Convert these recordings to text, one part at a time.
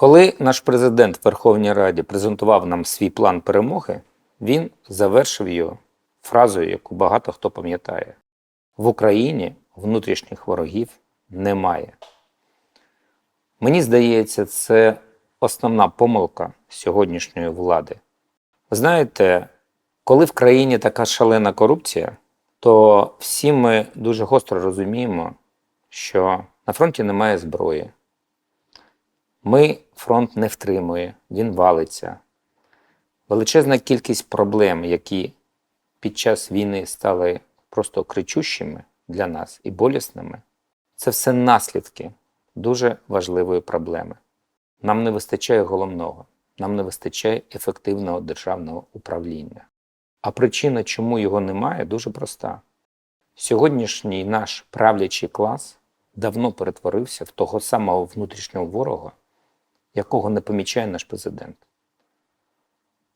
Коли наш президент в Верховній Раді презентував нам свій план перемоги, він завершив його фразою, яку багато хто пам'ятає: в Україні внутрішніх ворогів немає. Мені здається, це основна помилка сьогоднішньої влади. Знаєте, коли в країні така шалена корупція, то всі ми дуже гостро розуміємо, що на фронті немає зброї. Ми фронт не втримує, він валиться. Величезна кількість проблем, які під час війни стали просто кричущими для нас і болісними, це все наслідки дуже важливої проблеми. Нам не вистачає головного, нам не вистачає ефективного державного управління. А причина, чому його немає, дуже проста. Сьогоднішній наш правлячий клас давно перетворився в того самого внутрішнього ворога, якого не помічає наш президент.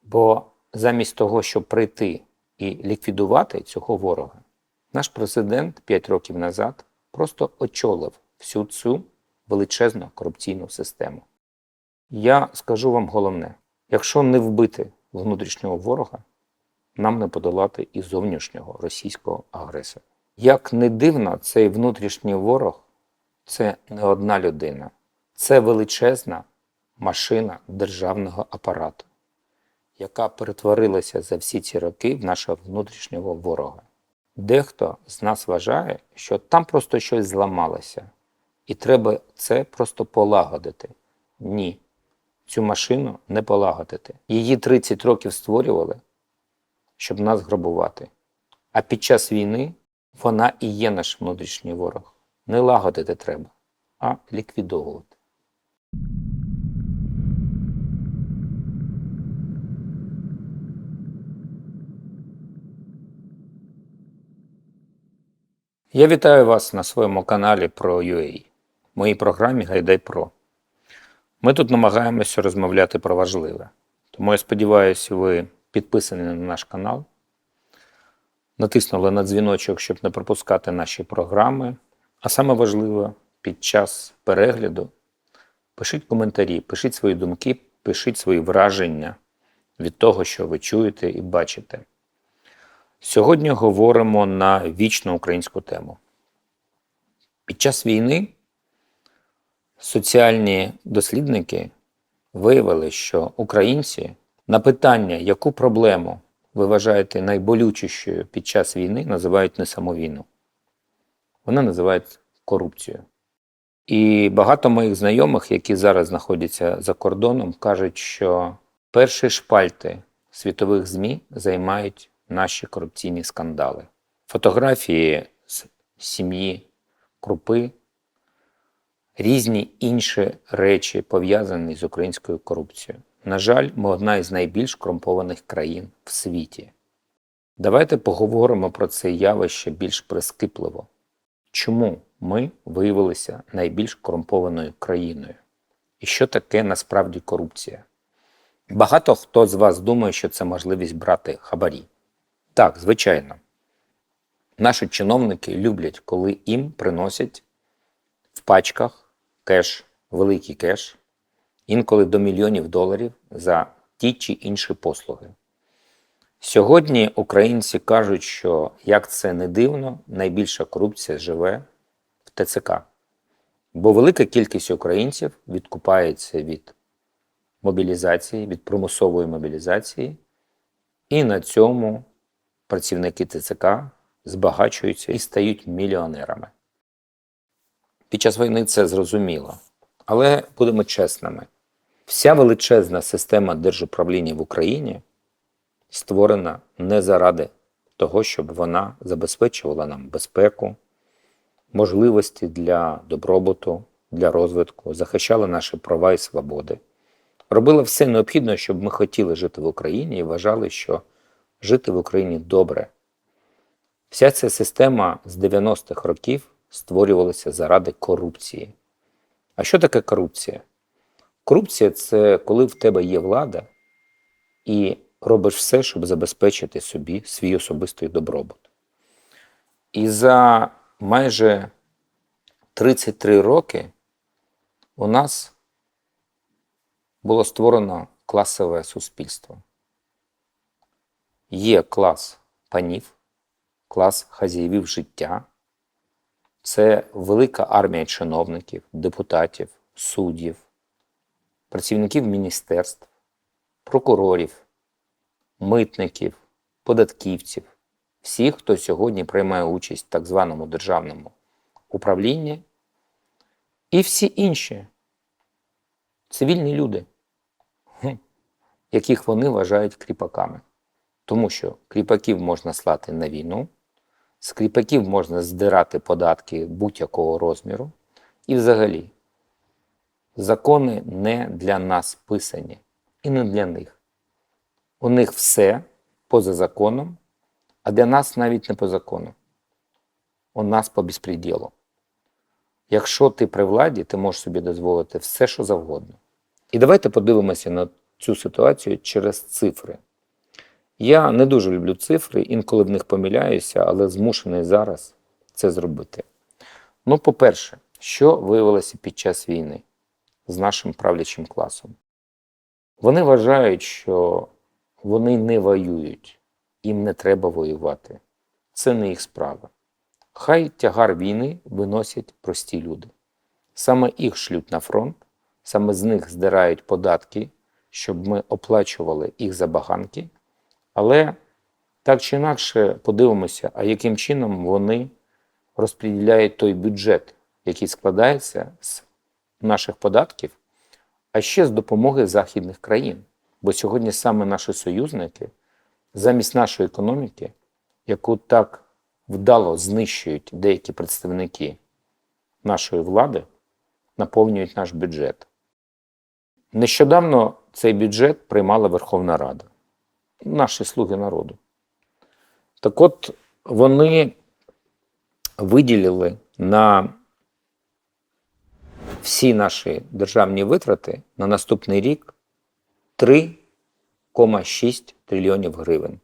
Бо замість того, щоб прийти і ліквідувати цього ворога, наш президент 5 років назад просто очолив всю цю величезну корупційну систему. Я скажу вам головне: якщо не вбити внутрішнього ворога, нам не подолати і зовнішнього російського агресора. Як не дивно, цей внутрішній ворог це не одна людина, це величезна машина державного апарату, яка перетворилася за всі ці роки в нашого внутрішнього ворога. Дехто з нас вважає, що там просто щось зламалося, і треба це просто полагодити. Ні, цю машину не полагодити. Її 30 років створювали, щоб нас грабувати. А під час війни вона і є наш внутрішній ворог. Не лагодити треба, а ліквідовувати. Я вітаю вас на своєму каналі про UA, моїй програмі Гайдай Про. Ми тут намагаємося розмовляти про важливе. Тому я сподіваюся, ви підписані на наш канал, натиснули на дзвіночок, щоб не пропускати наші програми. А саме важливе, під час перегляду пишіть коментарі, пишіть свої думки, пишіть свої враження від того, що ви чуєте і бачите. Сьогодні говоримо на вічну українську тему. Під час війни соціальні дослідники виявили, що українці на питання, яку проблему ви вважаєте найболючішою під час війни, називають не саму війну. Вони називають корупцію. І багато моїх знайомих, які зараз знаходяться за кордоном, кажуть, що перші шпальти світових ЗМІ займають наші корупційні скандали. Фотографії з сім'ї Крупи, різні інші речі пов'язані з українською корупцією. На жаль, ми одна із найбільш корумпованих країн в світі. Давайте поговоримо про це явище більш прискіпливо. Чому ми виявилися найбільш корумпованою країною? І що таке насправді корупція? Багато хто з вас думає, що це можливість брати хабарі. Так, звичайно. Наші чиновники люблять, коли їм приносять в пачках кеш, великий кеш, інколи до мільйонів доларів за ті чи інші послуги. Сьогодні українці кажуть, що як це не дивно, найбільша корупція живе в ТЦК. Бо велика кількість українців відкупається від мобілізації, від примусової мобілізації, і на цьому працівники ТЦК збагачуються і стають мільйонерами. Під час війни це зрозуміло. Але будемо чесними: вся величезна система держуправління в Україні створена не заради того, щоб вона забезпечувала нам безпеку, можливості для добробуту, для розвитку, захищала наші права і свободи. Робила все необхідне, щоб ми хотіли жити в Україні і вважали, що жити в Україні добре. Вся ця система з 90-х років створювалася заради корупції. А що таке корупція? Корупція це коли в тебе є влада і робиш все, щоб забезпечити собі свій особистий добробут. І за майже 33 роки у нас було створено класове суспільство. Є клас панів, клас хазяївів життя. Це велика армія чиновників, депутатів, суддів, працівників міністерств, прокурорів, митників, податківців, всіх, хто сьогодні приймає участь в так званому державному управлінні, і всі інші цивільні люди, яких вони вважають кріпаками. Тому що кріпаків можна слати на війну, з кріпаків можна здирати податки будь-якого розміру. І взагалі, закони не для нас писані і не для них. У них все поза законом, а для нас навіть не по закону. У нас по безпреділу. Якщо ти при владі, ти можеш собі дозволити все, що завгодно. І давайте подивимося на цю ситуацію через цифри. Я не дуже люблю цифри, інколи в них помиляюся, але змушений зараз це зробити. Ну, по-перше, що виявилося під час війни з нашим правлячим класом? Вони вважають, що вони не воюють, їм не треба воювати. Це не їх справа. Хай тягар війни виносять прості люди. Саме їх шлють на фронт, саме з них здирають податки, щоб ми оплачували їх забаганки. Але так чи інакше подивимося, а яким чином вони розподіляють той бюджет, який складається з наших податків, а ще з допомоги західних країн. Бо сьогодні саме наші союзники замість нашої економіки, яку так вдало знищують деякі представники нашої влади, наповнюють наш бюджет. Нещодавно цей бюджет приймала Верховна Рада, наші слуги народу. Так от вони виділили на всі наші державні витрати на наступний рік 3,6 трильйонів гривень.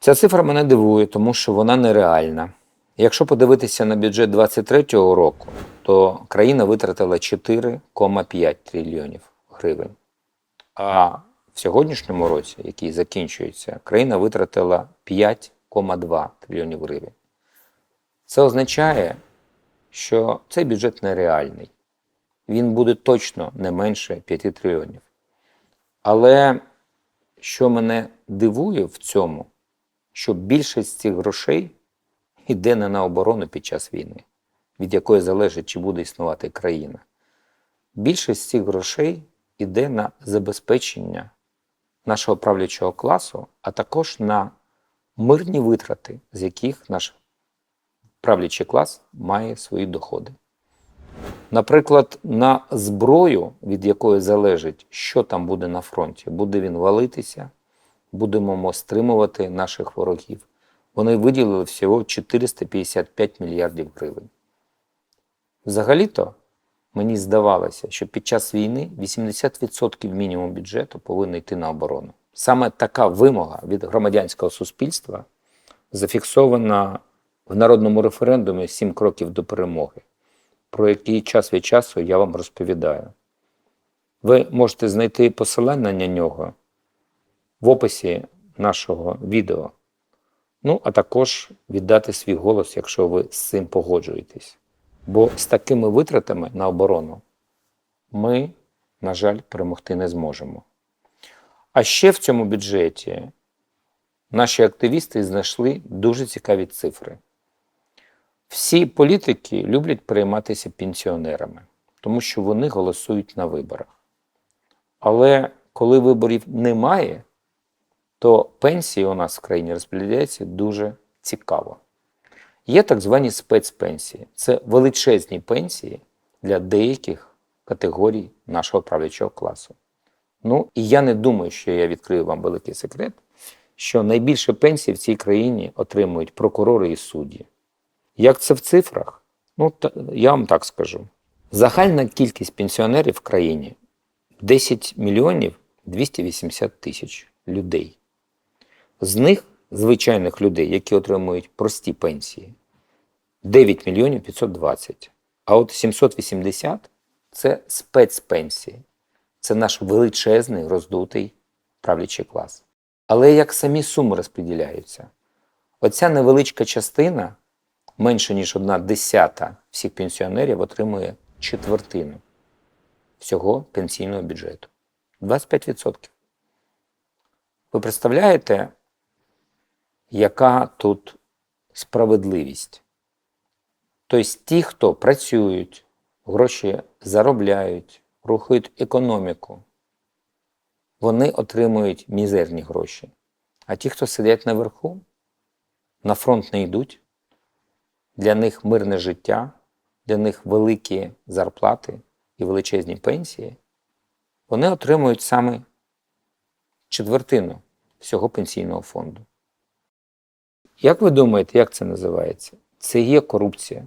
Ця цифра мене дивує, тому що вона нереальна. Якщо подивитися на бюджет 2023 року, то країна витратила 4,5 трильйонів гривень. А в сьогоднішньому році, який закінчується, країна витратила 5,2 трильйонів гривень. Це означає, що цей бюджет нереальний. Він буде точно не менше 5 трильйонів. Але що мене дивує в цьому, що більшість цих грошей йде не на оборону під час війни, від якої залежить, чи буде існувати країна. Більшість цих грошей йде на забезпечення нашого правлячого класу, а також на мирні витрати, з яких наш правлячий клас має свої доходи. Наприклад, на зброю, від якої залежить, що там буде на фронті, буде він валитися, будемо стримувати наших ворогів. Вони виділили всього 455 мільярдів гривень. Взагалі-то мені здавалося, що під час війни 80% мінімум бюджету повинен йти на оборону. Саме така вимога від громадянського суспільства зафіксована в народному референдумі «Сім кроків до перемоги, про який час від часу я вам розповідаю. Ви можете знайти посилання на нього в описі нашого відео. Ну, а також віддати свій голос, якщо ви з цим погоджуєтесь. Бо з такими витратами на оборону ми, на жаль, перемогти не зможемо. А ще в цьому бюджеті наші активісти знайшли дуже цікаві цифри. Всі політики люблять перейматися пенсіонерами, тому що вони голосують на виборах. Але коли виборів немає, то пенсії у нас в країні розподіляються дуже цікаво. Є так звані спецпенсії. Це величезні пенсії для деяких категорій нашого правлячого класу. Ну, і я не думаю, що я відкрию вам великий секрет, що найбільше пенсій в цій країні отримують прокурори і судді. Як це в цифрах? Ну, я вам так скажу. Загальна кількість пенсіонерів в країні 10 мільйонів 280 тисяч людей. З них, звичайних людей, які отримують прості пенсії, 9 мільйонів 520. А от 780 це спецпенсії. Це наш величезний роздутий правлячий клас. Але як самі суми розподіляються? Оця невеличка частина, менше ніж одна десята всіх пенсіонерів, отримує четвертину всього пенсійного бюджету. 25%. Ви представляєте, яка тут справедливість? Тобто ті, хто працюють, гроші заробляють, рухають економіку, вони отримують мізерні гроші. А ті, хто сидять наверху, на фронт не йдуть, для них мирне життя, для них великі зарплати і величезні пенсії, вони отримують саме четвертину всього пенсійного фонду. Як ви думаєте, як це називається? Це є корупція.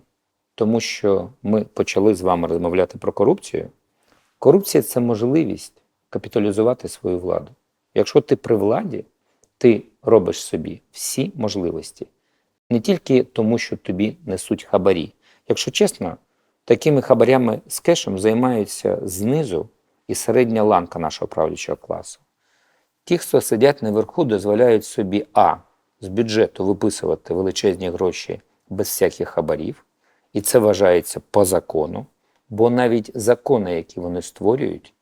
Тому що ми почали з вами розмовляти про корупцію. Корупція це можливість капіталізувати свою владу. Якщо ти при владі, ти робиш собі всі можливості. Не тільки тому, що тобі несуть хабарі. Якщо чесно, такими хабарями з кешем займаються знизу і середня ланка нашого правлячого класу. Ті, хто сидять наверху, дозволяють собі А з бюджету виписувати величезні гроші без всяких хабарів, і це вважається по закону, бо навіть закони, які вони створюють,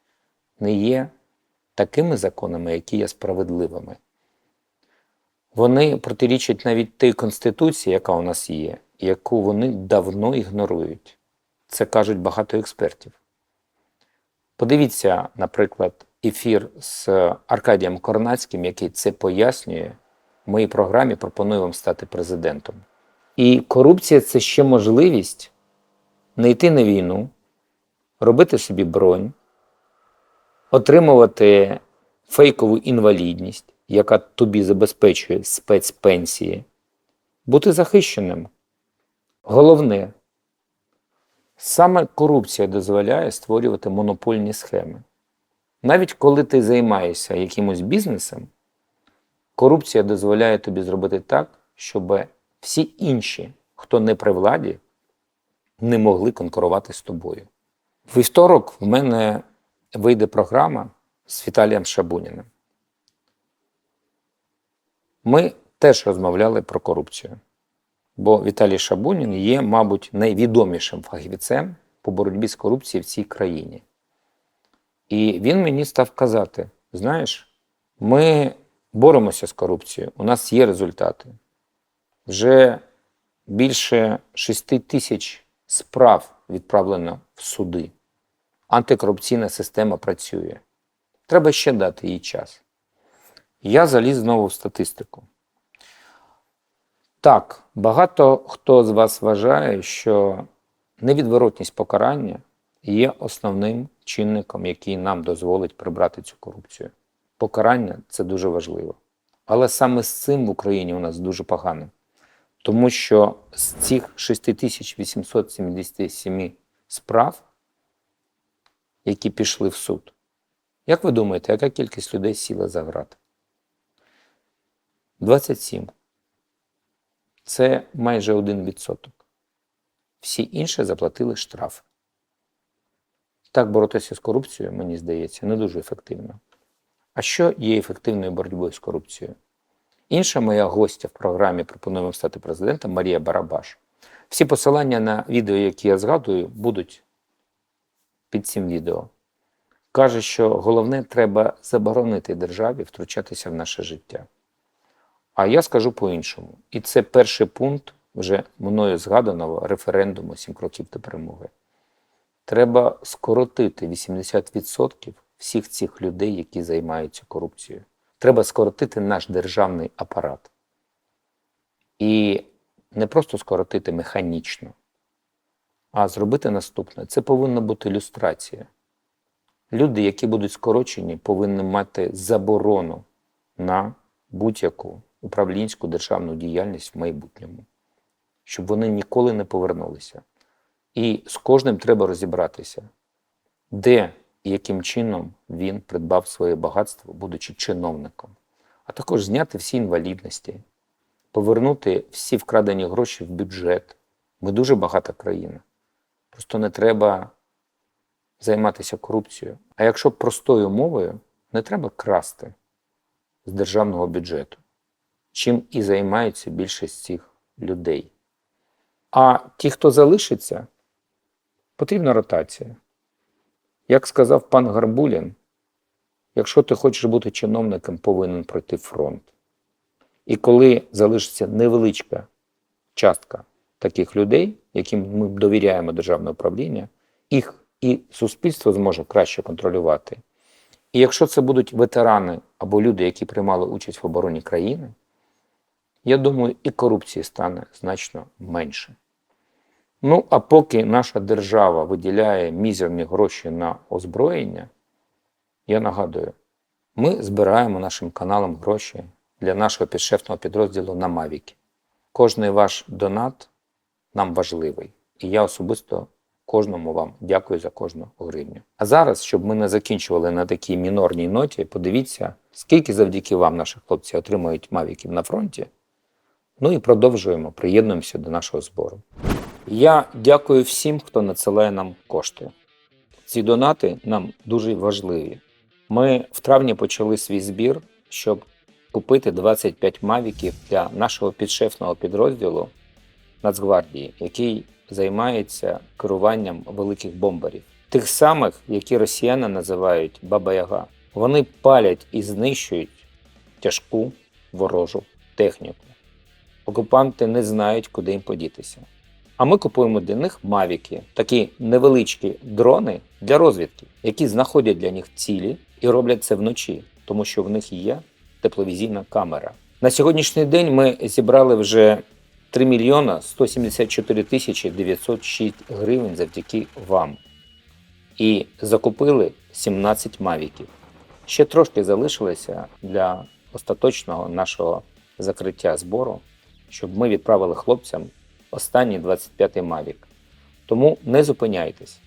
не є такими законами, які є справедливими. Вони протирічать навіть тій конституції, яка у нас є, яку вони давно ігнорують. Це кажуть багато експертів. Подивіться, наприклад, ефір з Аркадієм Корнацьким, який це пояснює. В моїй програмі пропоную вам стати президентом. І корупція це ще можливість не йти на війну, робити собі бронь, отримувати фейкову інвалідність, яка тобі забезпечує спецпенсії, бути захищеним. Головне, саме корупція дозволяє створювати монопольні схеми. Навіть коли ти займаєшся якимось бізнесом, корупція дозволяє тобі зробити так, щоб всі інші, хто не при владі, не могли конкурувати з тобою. В вівторок в мене вийде програма з Віталієм Шабуніним. Ми теж розмовляли про корупцію. Бо Віталій Шабунін є, мабуть, найвідомішим фахівцем по боротьбі з корупцією в цій країні. І він мені став казати: знаєш, ми боремося з корупцією, у нас є результати. Вже більше 6 тисяч справ відправлено в суди. Антикорупційна система працює. Треба ще дати їй час. Я заліз знову в статистику. Так, багато хто з вас вважає, що невідворотність покарання є основним чинником, який нам дозволить прибрати цю корупцію. Покарання це дуже важливо. Але саме з цим в Україні у нас дуже погано. Тому що з цих 6877 справ, які пішли в суд, як ви думаєте, яка кількість людей сіла за грати? 27. Це майже 1%. Всі інші заплатили штраф. Так боротися з корупцією, мені здається, не дуже ефективно. А що є ефективною боротьбою з корупцією? Інша моя гостя в програмі Пропонуємо стати президентом Марія Барабаш. Всі посилання на відео, які я згадую, будуть під цим відео. Каже, що головне треба заборонити державі втручатися в наше життя. А я скажу по-іншому. І це перший пункт вже мною згаданого референдуму «7 кроків до перемоги. Треба скоротити 80% всіх цих людей, які займаються корупцією. Треба скоротити наш державний апарат. І не просто скоротити механічно, а зробити наступне. Це повинна бути люстрація. Люди, які будуть скорочені, повинні мати заборону на будь-яку управлінську державну діяльність в майбутньому, щоб вони ніколи не повернулися. І з кожним треба розібратися, де і яким чином він придбав своє багатство, будучи чиновником, а також зняти всі інвалідності, повернути всі вкрадені гроші в бюджет. Ми дуже багата країна. Просто не треба займатися корупцією. А якщо простою мовою, не треба красти з державного бюджету, чим і займаються більшість цих людей. А ті, хто залишиться, потрібна ротація. Як сказав пан Гарбулін, якщо ти хочеш бути чиновником, повинен пройти фронт. І коли залишиться невеличка частка таких людей, яким ми довіряємо державне управління, їх і суспільство зможе краще контролювати. І якщо це будуть ветерани або люди, які приймали участь в обороні країни, я думаю, і корупції стане значно менше. Ну, а поки наша держава виділяє мізерні гроші на озброєння, я нагадую, ми збираємо нашим каналам гроші для нашого підшефного підрозділу на Мавіки. Кожний ваш донат нам важливий. І я особисто кожному вам дякую за кожну гривню. А зараз, щоб ми не закінчували на такій мінорній ноті, подивіться, скільки завдяки вам наші хлопці отримують мавіків на фронті. Ну і продовжуємо, приєднуємося до нашого збору. Я дякую всім, хто надсилає нам кошти. Ці донати нам дуже важливі. Ми в травні почали свій збір, щоб купити 25 мавіків для нашого підшефного підрозділу Нацгвардії, який займається керуванням великих бомбарів, тих самих, які росіяни називають Баба-Яга. Вони палять і знищують тяжку ворожу техніку. Окупанти не знають, куди їм подітися. А ми купуємо для них мавіки, такі невеличкі дрони для розвідки, які знаходять для них цілі і роблять це вночі, тому що в них є тепловізійна камера. На сьогоднішній день ми зібрали вже 3 мільйона 174 тисячі 906 гривень завдяки вам. І закупили 17 мавіків. Ще трошки залишилося для остаточного нашого закриття збору, щоб ми відправили хлопцям останній 25-й Мавік. Тому не зупиняйтесь.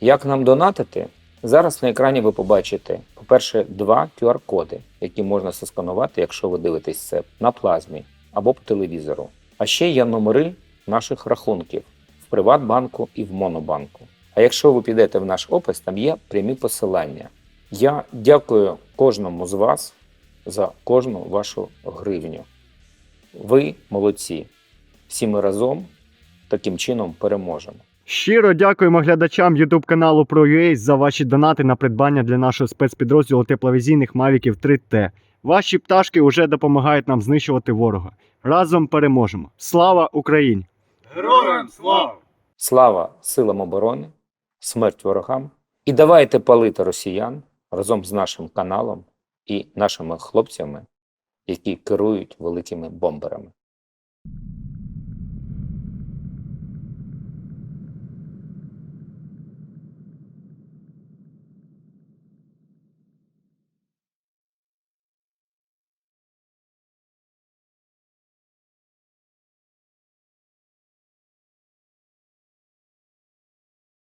Як нам донатити? Зараз на екрані ви побачите, по-перше, два QR-коди, які можна сосканувати, якщо ви дивитесь це на плазмі або по телевізору. А ще є номери наших рахунків в Приватбанку і в Монобанку. А якщо ви підете в наш опис, там є прямі посилання. Я дякую кожному з вас за кожну вашу гривню. Ви молодці. Всі ми разом таким чином переможемо. Щиро дякуємо глядачам YouTube каналу ProUA за ваші донати на придбання для нашого спецпідрозділу тепловізійних Мавіків 3T. Ваші пташки вже допомагають нам знищувати ворога. Разом переможемо. Слава Україні! Героям слава! Слава силам оборони, смерть ворогам. І давайте палити росіян разом з нашим каналом і нашими хлопцями, які керують великими бомберами.